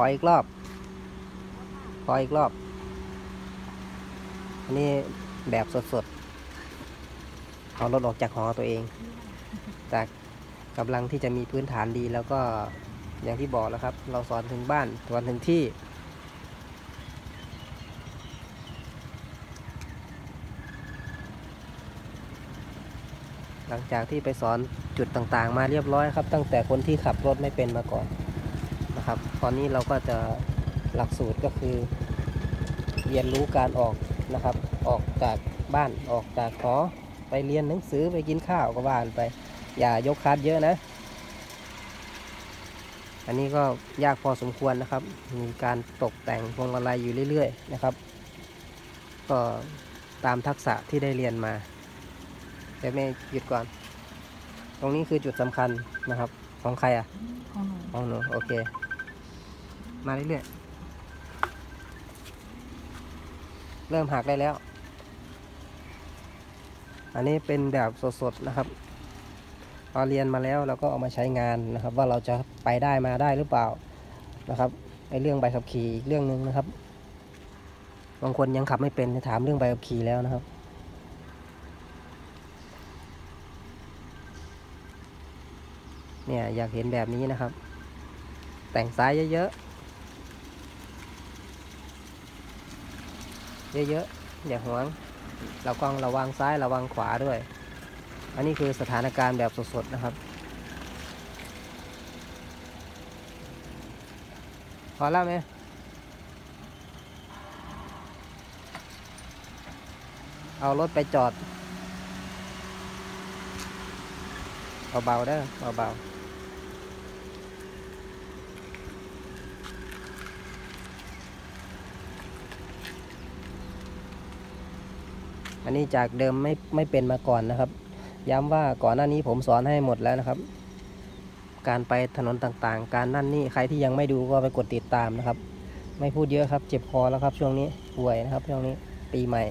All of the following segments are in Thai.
ออีกรอบขออีกรอบ อันนี้แบบสดๆ เอารถออกจากหอตัวเอง จากกำลังที่จะมีพื้นฐานดีแล้วก็อย่างที่บอกแล้วครับ เราสอนถึงบ้านสอนถึงที่หลังจากที่ไปสอนจุดต่างๆ มาเรียบร้อยครับ ตั้งแต่คนที่ขับรถไม่เป็นมาก่อน นะครับ ตอนนี้เราก็จะหลักสูตรก็คือ เรียนรู้การออกนะครับ ออกจากบ้านออกจากหอไปเรียนหนังสือไปกินข้าวก็ว่านไป อย่ายกคัดเยอะนะ อันนี้ก็ยากพอสมควรนะครับ มีการตกแต่งพวงมาลัยอยู่เรื่อย ๆ นะครับ ก็ตามทักษะที่ได้เรียนมาเดี๋ยวแม่หยุดก่อน ตรงนี้คือจุดสำคัญนะครับ ของใครอะ ของหนู ของหนู โอเค มาเรื่อยๆ เริ่มหักได้แล้ว อันนี้เป็นแบบสดๆนะครับพอเรียนมาแล้วเราก็เอามาใช้งานนะครับ ว่าเราจะไปได้มาได้หรือเปล่านะครับไอเรื่องใบขับขี่อีกเรื่องหนึ่งนะครับ บางคนยังขับไม่เป็นถามเรื่องใบขับขี่แล้วนะครับ เนี่ยอยากเห็นแบบนี้นะครับ แต่งซ้ายเยอะๆ เยอะๆอย่าหวงเรากล้องระวังซ้ายระวังขวาด้วย อันนี้คือสถานการณ์แบบสดๆนะครับ พอแล้วไหมเอารถไปจอดเบาๆได้อเบาๆ นนี้จากเดิมไม่ไม่เป็นมาก่อนนะครับ ย้ำว่าก่อนหน้านี้ผมสอนให้หมดแล้วนะครับ การไปถนนต่างๆ การนั่นนี่ใครที่ยังไม่ดูก็ไปกดติดตามนะครับ ไม่พูดเยอะครับ เจ็บคอแล้วครับช่วงนี้ป่วยนะครับช่วงนี้ปีใหม่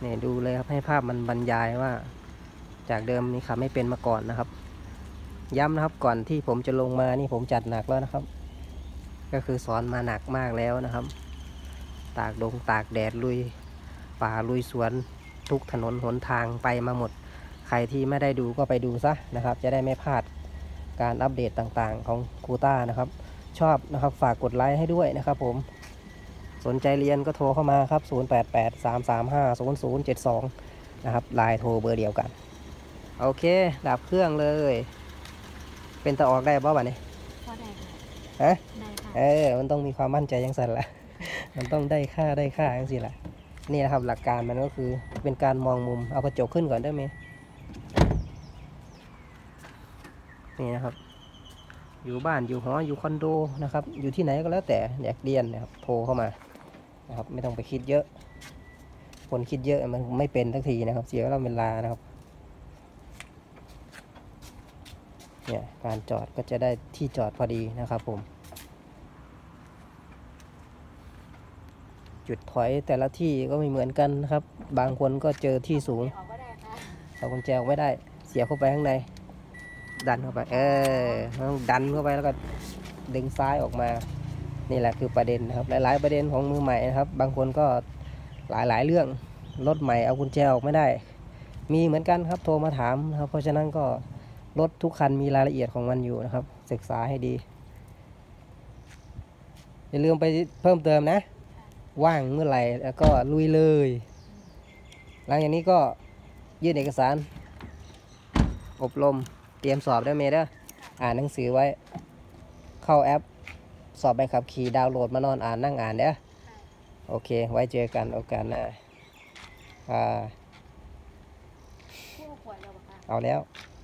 เนี่ยดูเลยครับให้ภาพมันบรรยายว่า จากเดิมนี่ครับไม่เป็นมาก่อนนะครับ ย้ำนะครับก่อนที่ผมจะลงมานี่ผมจัดหนักแล้วนะครับ ก็คือสอนมาหนักมากแล้วนะครับ ตากดงตากแดดลุย ป่าลุยสวนทุกถนนหนทางไปมาหมด ใครที่ไม่ได้ดูก็ไปดูซะนะครับ จะได้ไม่พลาดการอัปเดตต่างๆ ของครูต้านะครับ ชอบนะครับฝากกดไลค์ให้ด้วยนะครับผมสนใจเรียนก็โทรเข้ามาครับ 0883350072 นะครับไลน์โทรเบอร์เดียวกัน โอเค ดับเครื่องเลย เป็นตะออกได้ป่าวะเนี่ยก็ได้ค่ะฮะได้ค่ะเออ มันต้องมีความมั่นใจอยังสั่นละ มันต้องได้ค่าได้ค่าอย่างสิละ นี่นะครับหลักการมันก็คือเป็นการมองมุมเอากระจกขึ้นก่อนได้ไหมนี่นะครับ อยู่บ้านอยู่หออยู่คอนโดนะครับ อยู่ที่ไหนก็แล้วแต่อยากเรียนนะครับโทรเข้ามานะครับ ไม่ต้องไปคิดเยอะ คนคิดเยอะมันไม่เป็นทักทีนะครับ เสียเวลาเวลานะครับเนี่ยการจอดก็จะได้ที่จอดพอดีนะครับผม จุดถอยแต่ละที่ก็ไม่เหมือนกันนะครับ บางคนก็เจอที่สูงเอากุญแจออกไม่ได้ เสียบเข้าไปข้างใน ดันเข้าไป เออต้องดันเข้าไปแล้วก็ดึงซ้ายออกมา นี่แหละคือประเด็นนะครับ หลาย ๆ ประเด็นของมือใหม่นะครับ บางคนก็หลาย ๆ เรื่อง รถใหม่เอากุญแจออกไม่ได้ มีเหมือนกันครับ โทรมาถามครับ เพราะฉะนั้นก็รถทุกคันมีรายละเอียดของมันอยู่นะครับ ศึกษาให้ดี อย่าลืมไปเพิ่มเติมนะ ว่างเมื่อไหร่แล้วก็ลุยเลย หลังจากนี้ก็ยื่นเอกสาร อบรมเตรียมสอบได้เมเด้ออ่านหนังสือไว้ เข้าแอป สอบใบขับขี่ดาวน์โหลดมานอนอ่านนั่งอ่านเด้อโอเค ไว้เจอกันโอกาสหน้าอ่าผู้ขวดเราบอกค่ะเอาแล้วค